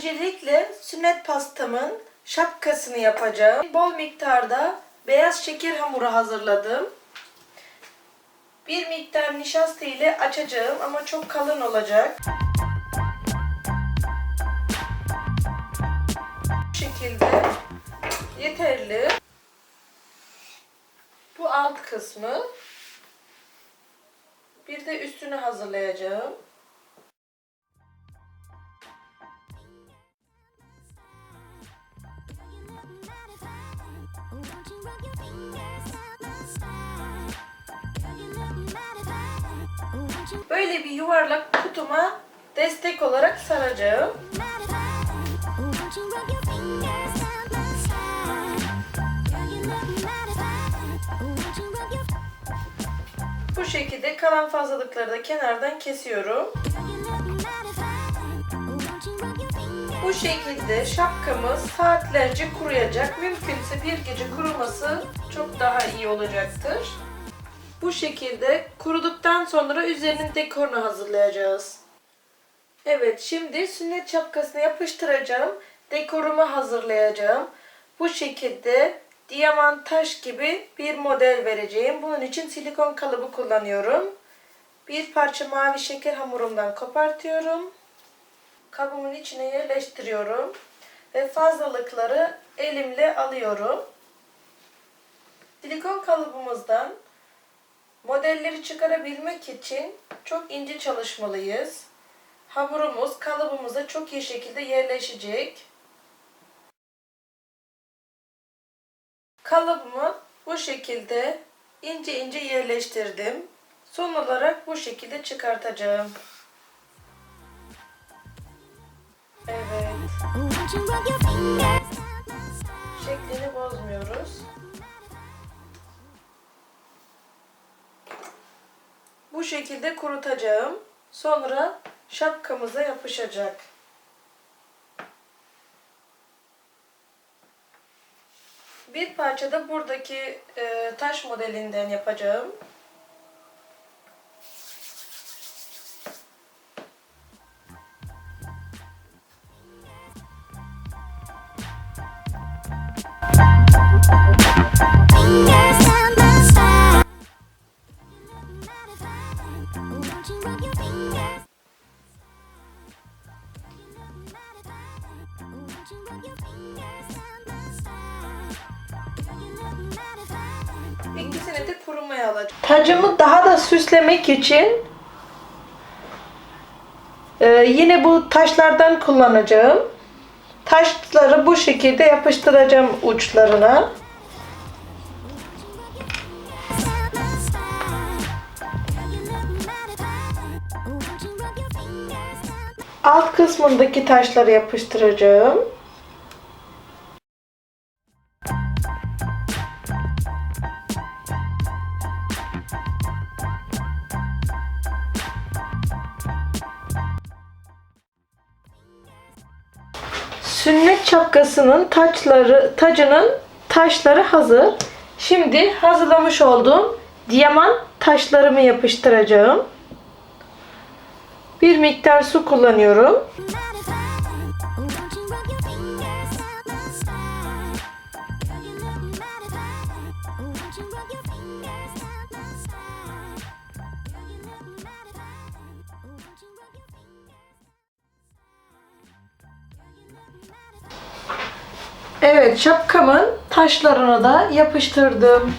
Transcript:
Öncelikle sünnet pastamın şapkasını yapacağım. Bol miktarda beyaz şeker hamuru hazırladım. Bir miktar nişasta ile açacağım ama çok kalın olacak. Bu şekilde yeterli. Bu alt kısmı. Bir de üstünü hazırlayacağım. Böyle bir yuvarlak kutuma destek olarak saracağım. Bu şekilde kalan fazlalıkları da kenardan kesiyorum. Bu şekilde şapkamız saatlerce kuruyacak. Mümkünse bir gece kuruması çok daha iyi olacaktır. Bu şekilde kuruduktan sonra üzerinin dekorunu hazırlayacağız. Evet şimdi sünnet şapkasını yapıştıracağım. Dekorumu hazırlayacağım. Bu şekilde diamant taş gibi bir model vereceğim. Bunun için silikon kalıbı kullanıyorum. Bir parça mavi şeker hamurumdan kopartıyorum. Kabımın içine yerleştiriyorum. Ve fazlalıkları elimle alıyorum. Silikon kalıbımızdan modelleri çıkarabilmek için çok ince çalışmalıyız. Hamurumuz kalıbımıza çok iyi şekilde yerleşecek. Kalıbımı bu şekilde ince ince yerleştirdim. Son olarak bu şekilde çıkartacağım. Evet. Şekilde kurutacağım. Sonra şapkamıza yapışacak. Bir parça da buradaki e, taş modelinden yapacağım. İkisini de kurumaya alacağım. Tacımı daha da süslemek için e, yine bu taşlardan kullanacağım. Taşları bu şekilde yapıştıracağım uçlarına. Alt kısmındaki taşları yapıştıracağım. Sünnet şapkasının taçları, tacının taşları hazır. Şimdi hazırlamış olduğum diamant taşlarımı yapıştıracağım. Bir miktar su kullanıyorum. Evet şapkamın taşlarını da yapıştırdım.